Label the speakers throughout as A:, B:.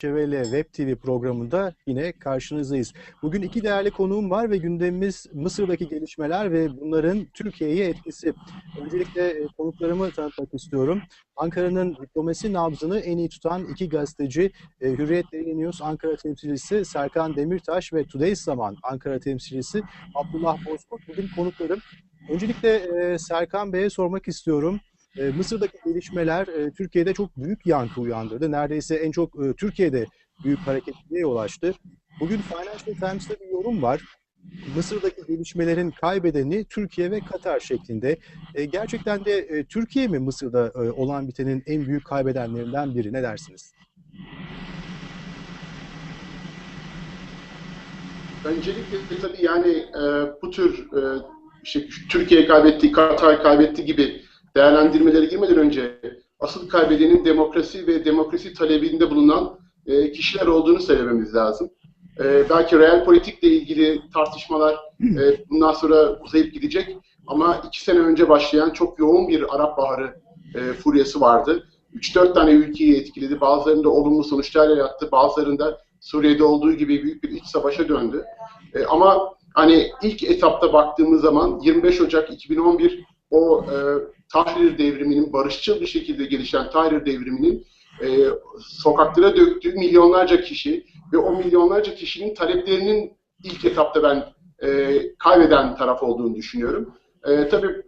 A: Şevele Web TV programında yine karşınızdayız. Bugün iki değerli konuğum var ve gündemimiz Mısır'daki gelişmeler ve bunların Türkiye'ye etkisi. Öncelikle e, konuklarımı tanıtmak istiyorum. Ankara'nın diplomasi nabzını en iyi tutan iki gazeteci e, Hürriyet Daily News Ankara temsilcisi Serkan Demirtaş ve Today's Zaman Ankara temsilcisi Abdullah Bozkurt bugün konuklarım. Öncelikle e, Serkan Bey'e sormak istiyorum. E, Mısır'daki gelişmeler e, Türkiye'de çok büyük yankı uyandırdı. Neredeyse en çok e, Türkiye'de büyük hareketliliğe yol açtı. Bugün Financial Times'ta bir yorum var. Mısır'daki gelişmelerin kaybedeni Türkiye ve Katar şeklinde. gerçekten de Türkiye mi Mısır'da olan bitenin en büyük kaybedenlerinden biri? Ne dersiniz?
B: Öncelikle tabii yani bu tür e, işte Türkiye kaybetti, Katar kaybetti gibi değerlendirmelere girmeden önce asıl kaybedenin demokrasi ve demokrasi talebinde bulunan e, kişiler olduğunu söylememiz lazım. E, belki real politikle ilgili tartışmalar e, bundan sonra uzayıp gidecek ama iki sene önce başlayan çok yoğun bir Arap Baharı e, furyası vardı. 3-4 tane ülkeyi etkiledi. Bazılarında olumlu sonuçlar yarattı. Bazılarında Suriye'de olduğu gibi büyük bir iç savaşa döndü. E, ama hani ilk etapta baktığımız zaman 25 Ocak 2011 o e, Tahrir devriminin barışçıl bir şekilde gelişen Tahrir devriminin e, sokaklara döktüğü milyonlarca kişi ve o milyonlarca kişinin taleplerinin ilk etapta ben e, kaybeden taraf olduğunu düşünüyorum. E, tabii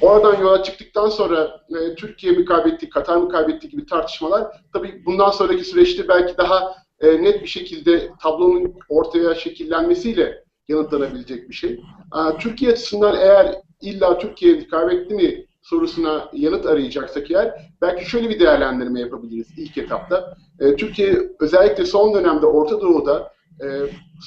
B: oradan yola çıktıktan sonra e, Türkiye mi kaybetti, Katar mı kaybetti gibi tartışmalar tabii bundan sonraki süreçte belki daha e, net bir şekilde tablonun ortaya şekillenmesiyle yanıtlanabilecek bir şey. E, Türkiye açısından eğer illa Türkiye kaybetti mi sorusuna yanıt arayacaksak eğer belki şöyle bir değerlendirme yapabiliriz ilk etapta. E, Türkiye özellikle son dönemde Orta Doğu'da e,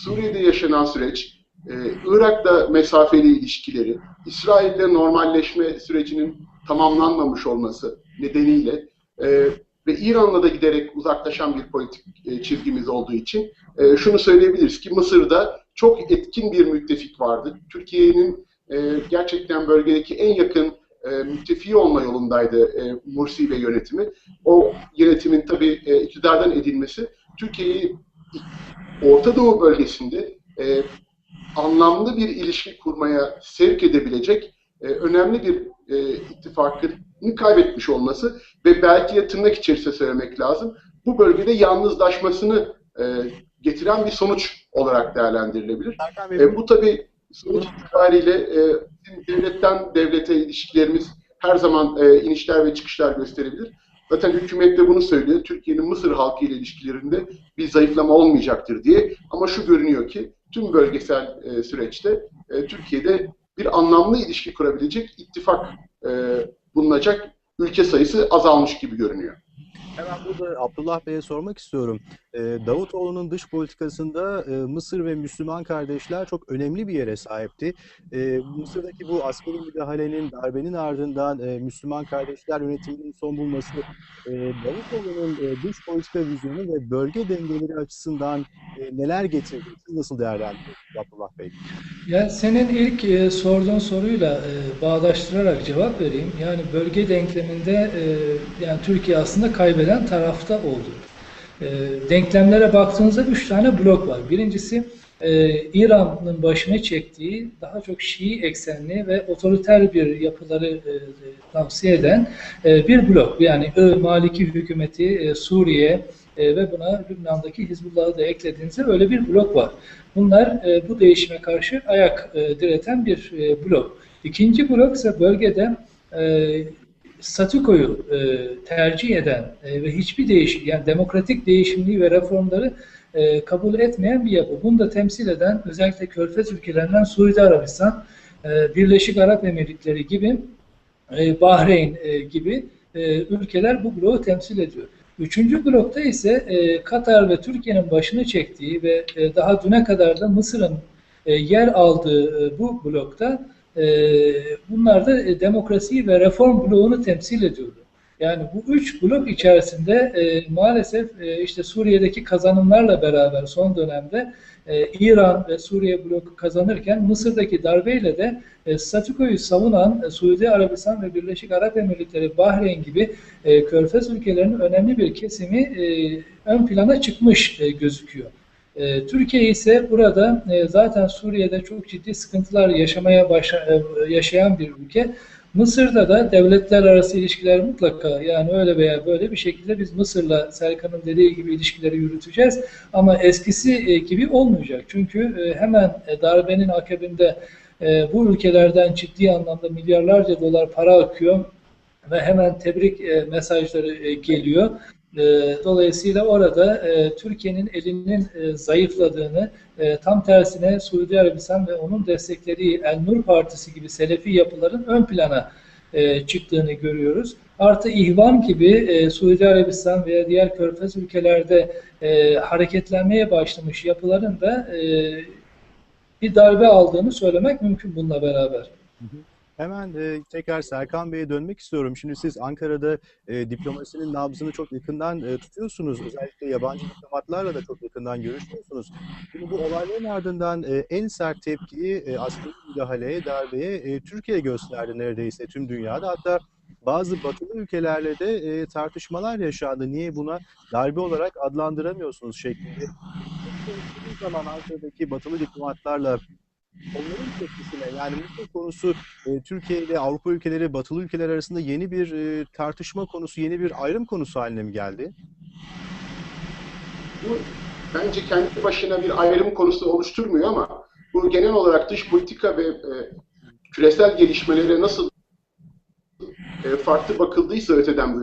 B: Suriye'de yaşanan süreç, e, Irak'ta mesafeli ilişkileri, İsrail'de normalleşme sürecinin tamamlanmamış olması nedeniyle e, ve İran'la da giderek uzaklaşan bir politik e, çizgimiz olduğu için e, şunu söyleyebiliriz ki Mısır'da çok etkin bir müttefik vardı. Türkiye'nin e, gerçekten bölgedeki en yakın e, müttefiği olma yolundaydı e, Mursi ve yönetimi. O yönetimin tabii e, iktidardan edilmesi Türkiye'yi Orta Doğu bölgesinde e, anlamlı bir ilişki kurmaya sevk edebilecek e, önemli bir e, ittifakını kaybetmiş olması ve belki de tırnak içerisinde söylemek lazım. Bu bölgede yalnızlaşmasını e, getiren bir sonuç olarak değerlendirilebilir. E, bu tabii sonuç itibariyle e, devletten devlete ilişkilerimiz her zaman e, inişler ve çıkışlar gösterebilir. Zaten hükümet de bunu söylüyor. Türkiye'nin Mısır halkı ile ilişkilerinde bir zayıflama olmayacaktır diye. Ama şu görünüyor ki tüm bölgesel e, süreçte e, Türkiye'de bir anlamlı ilişki kurabilecek ittifak e, bulunacak ülke sayısı azalmış gibi görünüyor.
A: Hemen burada Abdullah Bey'e sormak istiyorum. Ee, Davutoğlu'nun dış politikasında e, Mısır ve Müslüman kardeşler çok önemli bir yere sahipti. E, Mısır'daki bu askeri müdahalenin, darbenin ardından e, Müslüman kardeşler yönetiminin son bulması e, Davutoğlu'nun dış politika vizyonu ve bölge dengeleri açısından neler getirdi? Siz nasıl değerlendiriyorsunuz Abdullah Bey?
C: Ya senin ilk sorduğun soruyla bağdaştırarak cevap vereyim. Yani bölge denkleminde yani Türkiye aslında kaybeden tarafta oldu. E, denklemlere baktığınızda üç tane blok var. Birincisi e, İran'ın başına çektiği daha çok Şii eksenli ve otoriter bir yapıları e, tavsiye eden e, bir blok. Yani I, Maliki hükümeti, e, Suriye e, ve buna Lübnan'daki Hizbullah'ı da eklediğinizde öyle bir blok var. Bunlar e, bu değişime karşı ayak e, direten bir e, blok. İkinci blok ise bölgede e, statükoyu e, tercih eden e, ve hiçbir değişim, yani demokratik değişimliği ve reformları e, kabul etmeyen bir yapı. Bunu da temsil eden özellikle Körfez ülkelerinden Suudi Arabistan, e, Birleşik Arap Emirlikleri gibi, e, Bahreyn e, gibi e, ülkeler bu bloğu temsil ediyor. Üçüncü blokta ise e, Katar ve Türkiye'nin başını çektiği ve e, daha düne kadar da Mısır'ın e, yer aldığı e, bu blokta bunlar da e, demokrasiyi ve reform bloğunu temsil ediyordu. Yani bu üç blok içerisinde e, maalesef e, işte Suriye'deki kazanımlarla beraber son dönemde e, İran ve Suriye bloku kazanırken Mısır'daki darbeyle de e, statükoyu savunan e, Suudi Arabistan ve Birleşik Arap Emirlikleri, Bahreyn gibi e, Körfez ülkelerinin önemli bir kesimi e, ön plana çıkmış e, gözüküyor. E, Türkiye ise burada e, zaten Suriye'de çok ciddi sıkıntılar yaşamaya başa, e, yaşayan bir ülke. Mısır'da da devletler arası ilişkiler mutlaka yani öyle veya böyle bir şekilde biz Mısır'la Serkan'ın dediği gibi ilişkileri yürüteceğiz. Ama eskisi gibi olmayacak. Çünkü hemen darbenin akabinde bu ülkelerden ciddi anlamda milyarlarca dolar para akıyor ve hemen tebrik mesajları geliyor. E, dolayısıyla orada e, Türkiye'nin elinin e, zayıfladığını, e, tam tersine Suudi Arabistan ve onun desteklediği El Nur Partisi gibi Selefi yapıların ön plana çıktığını görüyoruz. Artı ihvan gibi Suudi Arabistan veya diğer körfez ülkelerde e, hareketlenmeye başlamış yapıların da bir darbe aldığını söylemek mümkün bununla beraber.
A: Hemen e, tekrar Serkan Bey'e dönmek istiyorum. Şimdi siz Ankara'da e, diplomasinin nabzını çok yakından e, tutuyorsunuz. Özellikle yabancı diplomatlarla da çok yakından görüşüyorsunuz. Şimdi bu olayların ardından e, en sert tepkiyi e, askeri müdahaleye, darbeye e, Türkiye gösterdi neredeyse tüm dünyada. Hatta bazı batılı ülkelerle de e, tartışmalar yaşandı. Niye buna darbe olarak adlandıramıyorsunuz şeklinde. Zaman Ankara'daki batılı diplomatlarla onların tepkisine yani Mısır konusu e, Türkiye ile Avrupa ülkeleri, Batılı ülkeler arasında yeni bir e, tartışma konusu, yeni bir ayrım konusu haline mi geldi?
B: Bu bence kendi başına bir ayrım konusu oluşturmuyor ama bu genel olarak dış politika ve e, küresel gelişmelere nasıl e, farklı bakıldıysa öteden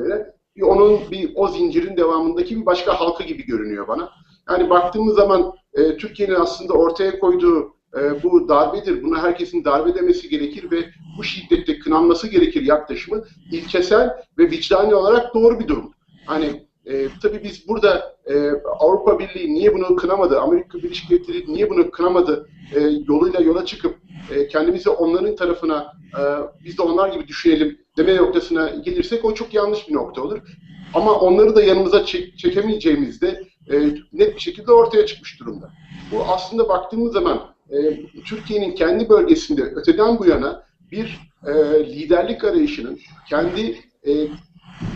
B: bir onun bir o zincirin devamındaki bir başka halka gibi görünüyor bana. Yani baktığımız zaman e, Türkiye'nin aslında ortaya koyduğu e, bu darbedir, buna herkesin darbe demesi gerekir ve bu şiddette kınanması gerekir yaklaşımı ilkesel ve vicdani olarak doğru bir durum. Hani e, tabii biz burada e, Avrupa Birliği niye bunu kınamadı, Amerika Birleşik Devletleri niye bunu kınamadı e, yoluyla yola çıkıp e, kendimizi onların tarafına, e, biz de onlar gibi düşünelim deme noktasına gelirsek o çok yanlış bir nokta olur. Ama onları da yanımıza çek, çekemeyeceğimizde e, net bir şekilde ortaya çıkmış durumda. Bu aslında baktığımız zaman e, Türkiye'nin kendi bölgesinde öteden bu yana bir e, liderlik arayışının kendi e,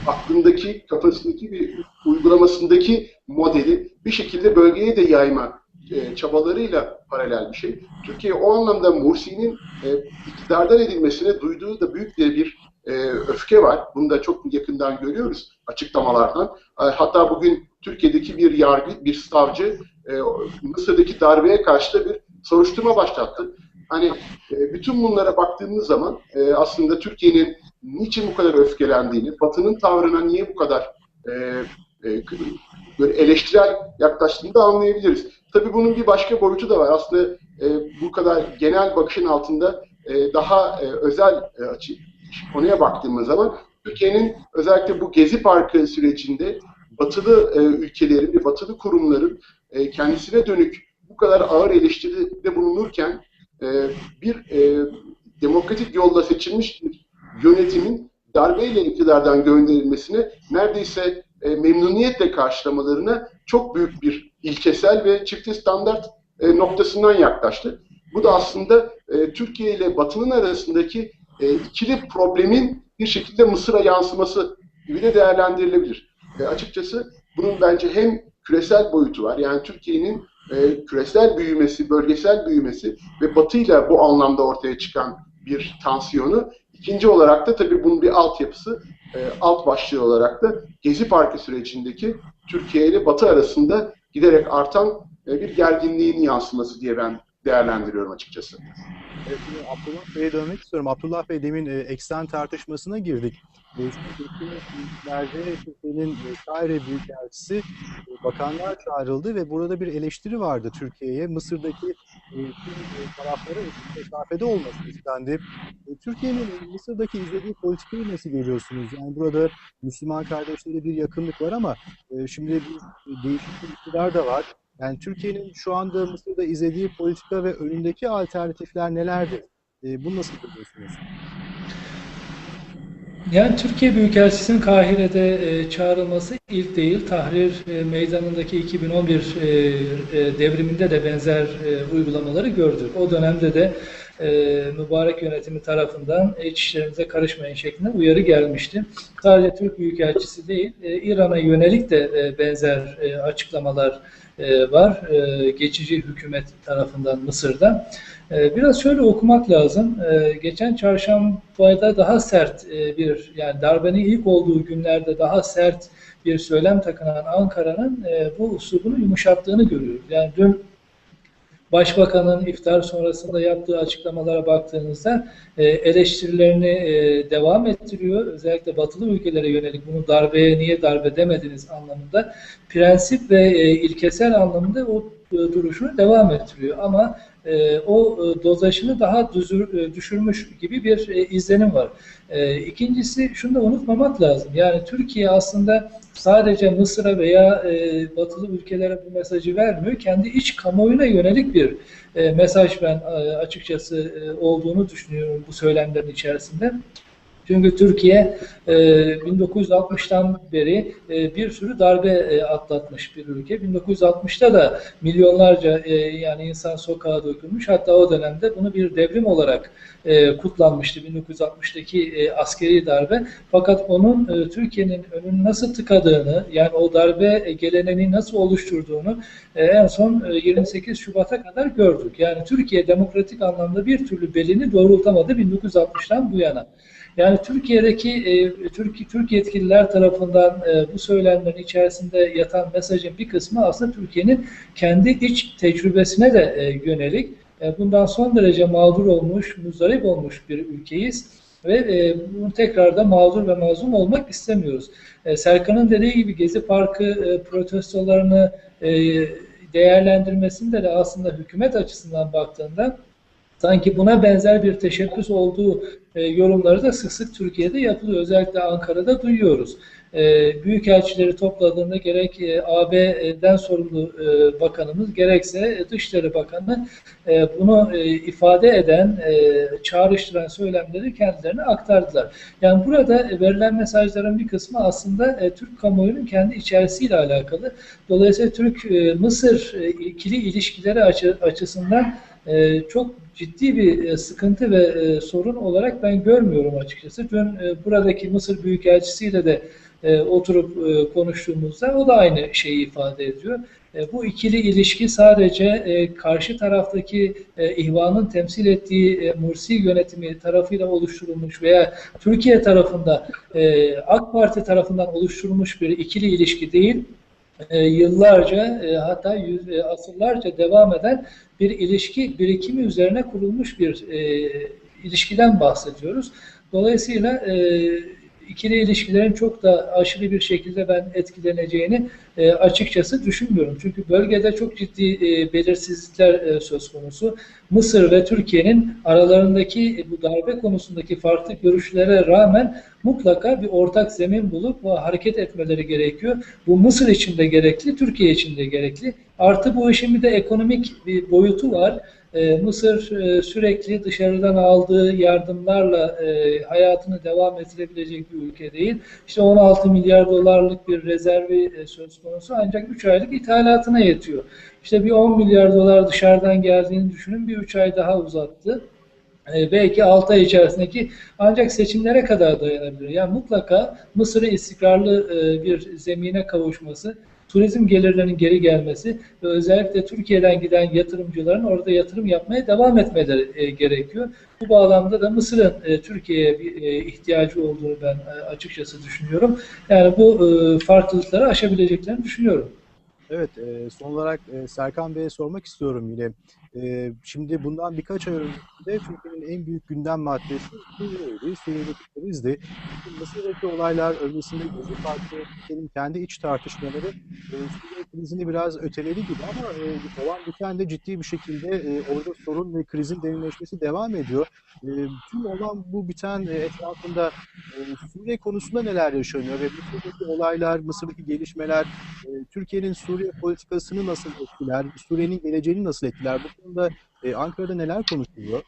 B: aklındaki, kafasındaki bir uygulamasındaki modeli bir şekilde bölgeye de yayma e, çabalarıyla paralel bir şey. Türkiye o anlamda Mursi'nin e, iktidardan edilmesine duyduğu da büyük bir, e, öfke var. Bunu da çok yakından görüyoruz açıklamalardan. E, hatta bugün Türkiye'deki bir yargı, bir savcı e, Mısır'daki darbeye karşı da bir soruşturma başlattı. Hani e, bütün bunlara baktığımız zaman e, aslında Türkiye'nin niçin bu kadar öfkelendiğini, Batı'nın tavrına niye bu kadar e, böyle eleştirel yaklaştığını da anlayabiliriz. Tabii bunun bir başka boyutu da var. Aslında bu kadar genel bakışın altında daha özel açı, konuya baktığımız zaman Türkiye'nin özellikle bu Gezi Parkı sürecinde batılı ülkelerin batılı kurumların kendisine dönük bu kadar ağır eleştiride bulunurken e, bir e, demokratik yolda seçilmiş bir yönetimin darbeyle iktidardan gönderilmesine neredeyse e, memnuniyetle karşılamalarına çok büyük bir ilkesel ve çifte standart e, noktasından yaklaştı. Bu da aslında e, Türkiye ile Batı'nın arasındaki e, ikili problemin bir şekilde Mısır'a yansıması gibi de değerlendirilebilir. E, açıkçası bunun bence hem küresel boyutu var. Yani Türkiye'nin e, küresel büyümesi, bölgesel büyümesi ve Batı ile bu anlamda ortaya çıkan bir tansiyonu. İkinci olarak da tabii bunun bir altyapısı, e, alt başlığı olarak da Gezi Parkı sürecindeki Türkiye ile Batı arasında giderek artan e, bir gerginliğin yansıması diye ben değerlendiriyorum açıkçası.
A: Evet, Abdullah Bey'e dönmek istiyorum. Abdullah Bey demin e, eksen tartışmasına girdik. Geçtiğimiz Türkiye'nin Kahire Büyükelçisi e, bakanlar çağrıldı ve burada bir eleştiri vardı Türkiye'ye. Mısır'daki e, tüm taraflara mesafede olması istendi. E, Türkiye'nin Mısır'daki izlediği politikayı nasıl görüyorsunuz? Yani burada Müslüman kardeşlere bir yakınlık var ama şimdi bir değişik bir iktidar da var. Yani Türkiye'nin şu anda Mısır'da izlediği politika ve önündeki alternatifler nelerdir? E, bunu nasıl görüyorsunuz?
C: Yani Türkiye Büyükelçisi'nin Kahire'de e, çağrılması ilk değil. Tahrir e, Meydanı'ndaki 2011 e, e, devriminde de benzer e, uygulamaları gördük. O dönemde de e, mübarek yönetimi tarafından iç işlerimize karışmayın şeklinde uyarı gelmişti. Sadece Türk Büyükelçisi değil, e, İran'a yönelik de e, benzer e, açıklamalar e, var. E, geçici hükümet tarafından Mısır'da. E, biraz şöyle okumak lazım. Geçen çarşambada daha sert bir, yani darbenin ilk olduğu günlerde daha sert bir söylem takınan Ankara'nın bu uslubunu yumuşattığını görüyoruz. Yani dün Başbakanın iftar sonrasında yaptığı açıklamalara baktığınızda e, eleştirilerini e, devam ettiriyor. Özellikle batılı ülkelere yönelik bunu darbeye niye darbe demediniz anlamında prensip ve e, ilkesel anlamda o duruşunu devam ettiriyor. Ama e, o e, dozajını daha düzür, e, düşürmüş gibi bir e, izlenim var. E, ikincisi şunu da unutmamak lazım. Yani Türkiye aslında sadece Mısır'a veya e, batılı ülkelere bu mesajı vermiyor. Kendi iç kamuoyuna yönelik bir e, mesaj ben e, açıkçası e, olduğunu düşünüyorum bu söylemlerin içerisinde. Çünkü Türkiye e, 1960'tan beri e, bir sürü darbe e, atlatmış bir ülke. 1960'ta da milyonlarca e, yani insan sokağa dökülmüş. Hatta o dönemde bunu bir devrim olarak e, kutlanmıştı 1960'daki e, askeri darbe. Fakat onun e, Türkiye'nin önünü nasıl tıkadığını, yani o darbe e, geleneğini nasıl oluşturduğunu e, en son e, 28 Şubat'a kadar gördük. Yani Türkiye demokratik anlamda bir türlü belini doğrultamadı 1960'tan bu yana. Yani Türkiye'deki e, Türk, Türk yetkililer tarafından e, bu söylemlerin içerisinde yatan mesajın bir kısmı aslında Türkiye'nin kendi iç tecrübesine de e, yönelik. Bundan son derece mağdur olmuş, muzdarip olmuş bir ülkeyiz ve bunu tekrar da mağdur ve mazlum olmak istemiyoruz. Serkan'ın dediği gibi Gezi Parkı protestolarını değerlendirmesinde de aslında hükümet açısından baktığında sanki buna benzer bir teşebbüs olduğu e, yorumları da sık sık Türkiye'de yapılıyor. Özellikle Ankara'da duyuyoruz. E, büyükelçileri topladığında gerek e, AB'den sorumlu e, bakanımız gerekse Dışişleri Bakanı e, bunu e, ifade eden, e, çağrıştıran söylemleri kendilerine aktardılar. Yani burada verilen mesajların bir kısmı aslında e, Türk kamuoyunun kendi içerisiyle alakalı. Dolayısıyla Türk-Mısır e, ikili ilişkileri açı, açısından e, çok ciddi bir e, sıkıntı ve e, sorun olarak ben görmüyorum açıkçası. Dün e, buradaki Mısır Büyükelçisiyle de oturup konuştuğumuzda o da aynı şeyi ifade ediyor. Bu ikili ilişki sadece karşı taraftaki ihvanın temsil ettiği Mursi yönetimi tarafıyla oluşturulmuş veya Türkiye tarafında AK Parti tarafından oluşturulmuş bir ikili ilişki değil. E, yıllarca e, hatta yüz, e, asırlarca devam eden bir ilişki birikimi üzerine kurulmuş bir e, ilişkiden bahsediyoruz. Dolayısıyla e, ikili ilişkilerin çok da aşırı bir şekilde ben etkileneceğini e, açıkçası düşünmüyorum. Çünkü bölgede çok ciddi e, belirsizlikler e, söz konusu. Mısır ve Türkiye'nin aralarındaki bu darbe konusundaki farklı görüşlere rağmen mutlaka bir ortak zemin bulup hareket etmeleri gerekiyor. Bu Mısır için de gerekli, Türkiye için de gerekli. Artı bu işin bir de ekonomik bir boyutu var. Ee, Mısır e, sürekli dışarıdan aldığı yardımlarla e, hayatını devam ettirebilecek bir ülke değil. İşte 16 milyar dolarlık bir rezervi e, söz konusu ancak 3 aylık ithalatına yetiyor. İşte bir 10 milyar dolar dışarıdan geldiğini düşünün bir 3 ay daha uzattı. belki 6 ay içerisindeki ancak seçimlere kadar dayanabilir. Yani mutlaka Mısır'ın istikrarlı bir zemine kavuşması turizm gelirlerinin geri gelmesi ve özellikle Türkiye'den giden yatırımcıların orada yatırım yapmaya devam etmeleri e, gerekiyor. Bu bağlamda da Mısır'ın e, Türkiye'ye bir e, ihtiyacı olduğunu ben e, açıkçası düşünüyorum. Yani bu e, farklılıkları aşabileceklerini düşünüyorum.
A: Evet, e, son olarak e, Serkan Bey'e sormak istiyorum yine. Şimdi bundan birkaç ay önce Türkiye'nin en büyük gündem maddesi Suriye'ydi, Suriye'deki krizdi. Mısır'daki olaylar öncesinde Parti, Türkiye'nin kendi iç tartışmaları e, Suriye krizini biraz öteledi gibi ama e, olan biten de ciddi bir şekilde e, orada sorun ve krizin derinleşmesi devam ediyor. E, tüm olan bu biten e, etrafında e, Suriye konusunda neler yaşanıyor ve Mısır'daki olaylar, Mısır'daki gelişmeler, e, Türkiye'nin Suriye politikasını nasıl etkiler, Suriye'nin geleceğini nasıl etkiler? Bu konuda e, Ankara'da neler konuşuluyor?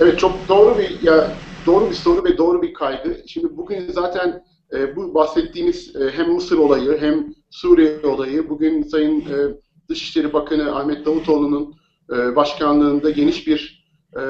B: Evet çok doğru bir ya doğru bir soru ve doğru bir kaygı. Şimdi bugün zaten e, bu bahsettiğimiz e, hem Mısır olayı hem Suriye olayı bugün Sayın e, Dışişleri Bakanı Ahmet Davutoğlu'nun e, başkanlığında geniş bir e,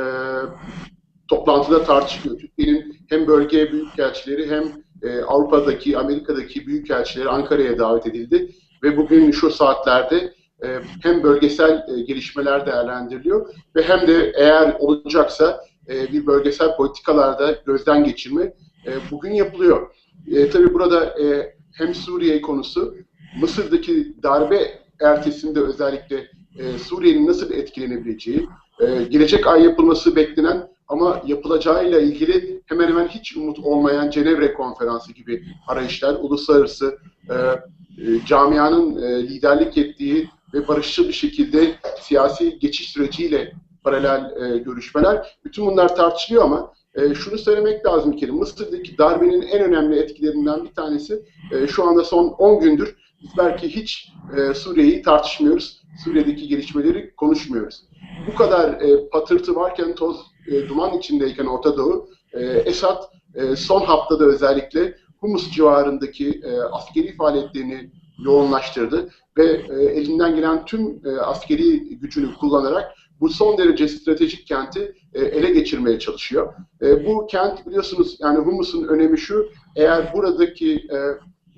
B: toplantıda tartışılıyor. Türkiye'nin hem bölge büyükelçileri hem e, Avrupa'daki, Amerika'daki büyükelçileri Ankara'ya davet edildi ve bugün şu saatlerde e, hem bölgesel e, gelişmeler değerlendiriliyor ve hem de eğer olacaksa e, bir bölgesel politikalarda gözden geçirme e, bugün yapılıyor. E, tabii burada e, hem Suriye konusu, Mısır'daki darbe ertesinde özellikle e, Suriye'nin nasıl etkilenebileceği, e, gelecek ay yapılması beklenen ama yapılacağıyla ilgili hemen hemen hiç umut olmayan Cenevre Konferansı gibi arayışlar, uluslararası e, e, camianın e, liderlik ettiği ve barışçıl bir şekilde siyasi geçiş süreciyle paralel e, görüşmeler. Bütün bunlar tartışılıyor ama e, şunu söylemek lazım ki Mısır'daki darbenin en önemli etkilerinden bir tanesi e, şu anda son 10 gündür biz belki hiç e, Suriye'yi tartışmıyoruz. Suriye'deki gelişmeleri konuşmuyoruz. Bu kadar e, patırtı varken, toz, e, duman içindeyken Orta Doğu, e, Esad e, son haftada özellikle Humus civarındaki e, askeri faaliyetlerini yoğunlaştırdı ve e, elinden gelen tüm e, askeri gücünü kullanarak bu son derece stratejik kenti e, ele geçirmeye çalışıyor. E, bu kent biliyorsunuz yani Humus'un önemi şu, eğer buradaki e,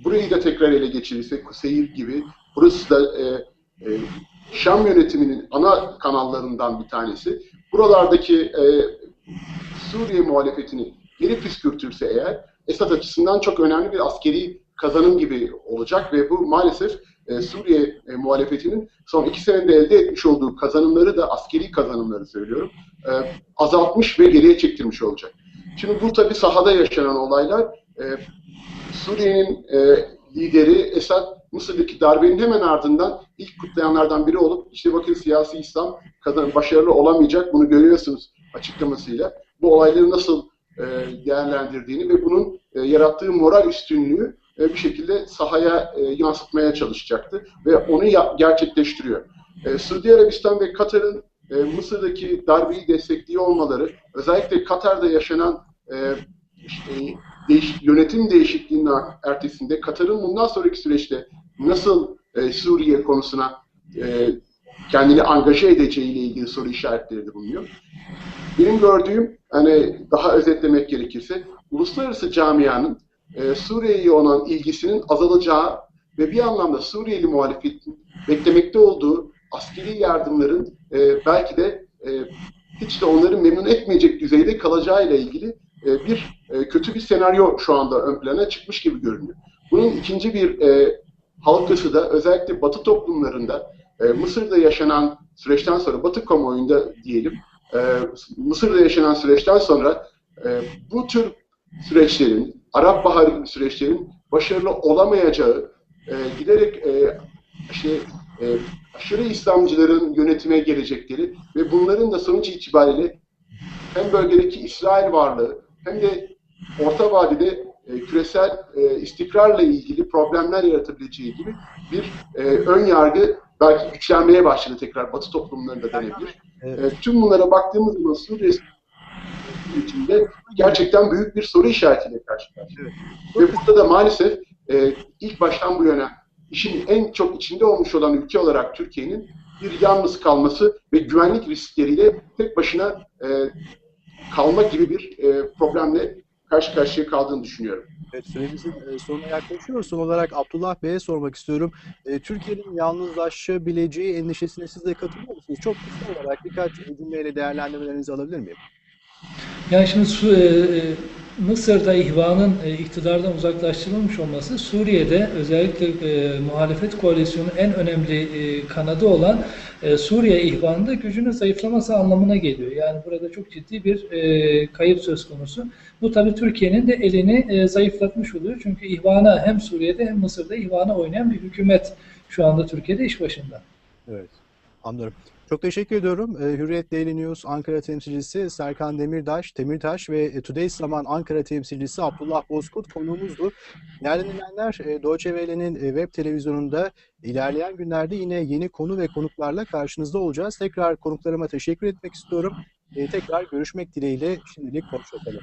B: burayı da tekrar ele geçirirse Kuseyir gibi, burası da e, e, Şam yönetiminin ana kanallarından bir tanesi. Buralardaki e, Suriye muhalefetini geri püskürtürse eğer Esad açısından çok önemli bir askeri kazanım gibi olacak ve bu maalesef e, Suriye e, muhalefetinin son iki senede elde etmiş olduğu kazanımları da askeri kazanımları söylüyorum e, azaltmış ve geriye çektirmiş olacak. Şimdi bu tabi sahada yaşanan olaylar e, Suriye'nin e, lideri Esad Mısır'daki darbenin hemen ardından ilk kutlayanlardan biri olup işte bakın siyasi İslam kazan başarılı olamayacak bunu görüyorsunuz açıklamasıyla. Bu olayları nasıl e, değerlendirdiğini ve bunun e, yarattığı moral üstünlüğü e, bir şekilde sahaya e, yansıtmaya çalışacaktı ve onu gerçekleştiriyor. E, Suudi Arabistan ve Katar'ın e, Mısır'daki darbeyi destekliyor olmaları, özellikle Katar'da yaşanan e, işte, değiş, yönetim değişikliğinin ertesinde Katar'ın bundan sonraki süreçte nasıl e, Suriye konusuna e, kendini angaje edeceğiyle ilgili soru işaretleri de bulunuyor. Benim gördüğüm, hani daha özetlemek gerekirse, uluslararası camianın e, Suriye'ye olan ilgisinin azalacağı ve bir anlamda Suriyeli muhalefetin beklemekte olduğu askeri yardımların e, belki de e, hiç de onları memnun etmeyecek düzeyde kalacağıyla ilgili e, bir e, kötü bir senaryo şu anda ön plana çıkmış gibi görünüyor. Bunun ikinci bir e, halkası da özellikle Batı toplumlarında e, Mısır'da yaşanan süreçten sonra, Batı kamuoyunda diyelim, e, Mısır'da yaşanan süreçten sonra e, bu tür süreçlerin, Arap Baharı süreçlerin başarılı olamayacağı, e, giderek e, işte, e, aşırı İslamcıların yönetime gelecekleri ve bunların da sonuç itibariyle hem bölgedeki İsrail varlığı hem de orta vadede e, küresel e, istikrarla ilgili problemler yaratabileceği gibi bir e, ön yargı belki güçlenmeye başladı tekrar Batı toplumlarında denebilir. Evet. E, tüm bunlara baktığımız zaman Suriye içinde gerçekten büyük bir soru işaretiyle karşı karşıyayız. Evet. Ve burada da maalesef e, ilk baştan bu yana işin en çok içinde olmuş olan ülke olarak Türkiye'nin bir yalnız kalması ve güvenlik riskleriyle tek başına e, kalma gibi bir e, problemle karşı karşıya kaldığını düşünüyorum.
A: Evet, süremizin e, sonuna yaklaşıyoruz. Son olarak Abdullah Bey'e sormak istiyorum. E, Türkiye'nin yalnızlaşabileceği endişesine siz de katılıyor musunuz? Çok kısa olarak birkaç cümleyle değerlendirmelerinizi alabilir miyim?
C: Yani şimdi e, Mısır'da ihvanın e, iktidardan uzaklaştırılmış olması Suriye'de özellikle e, muhalefet koalisyonunun en önemli e, kanadı olan e, Suriye ihvanında gücünün zayıflaması anlamına geliyor. Yani burada çok ciddi bir e, kayıp söz konusu. Bu tabii Türkiye'nin de elini e, zayıflatmış oluyor. Çünkü ihvana hem Suriye'de hem Mısır'da ihvana oynayan bir hükümet şu anda Türkiye'de iş başında.
A: Evet, anlıyorum. Çok teşekkür ediyorum. Hürriyet Daily News Ankara temsilcisi Serkan Demirtaş, Demirtaş ve Today Zaman Ankara temsilcisi Abdullah Bozkurt konuğumuzdu. Değerli dinleyenler, Deutsche Welle'nin web televizyonunda ilerleyen günlerde yine yeni konu ve konuklarla karşınızda olacağız. Tekrar konuklarıma teşekkür etmek istiyorum. e, tekrar görüşmek dileğiyle şimdilik hoşçakalın.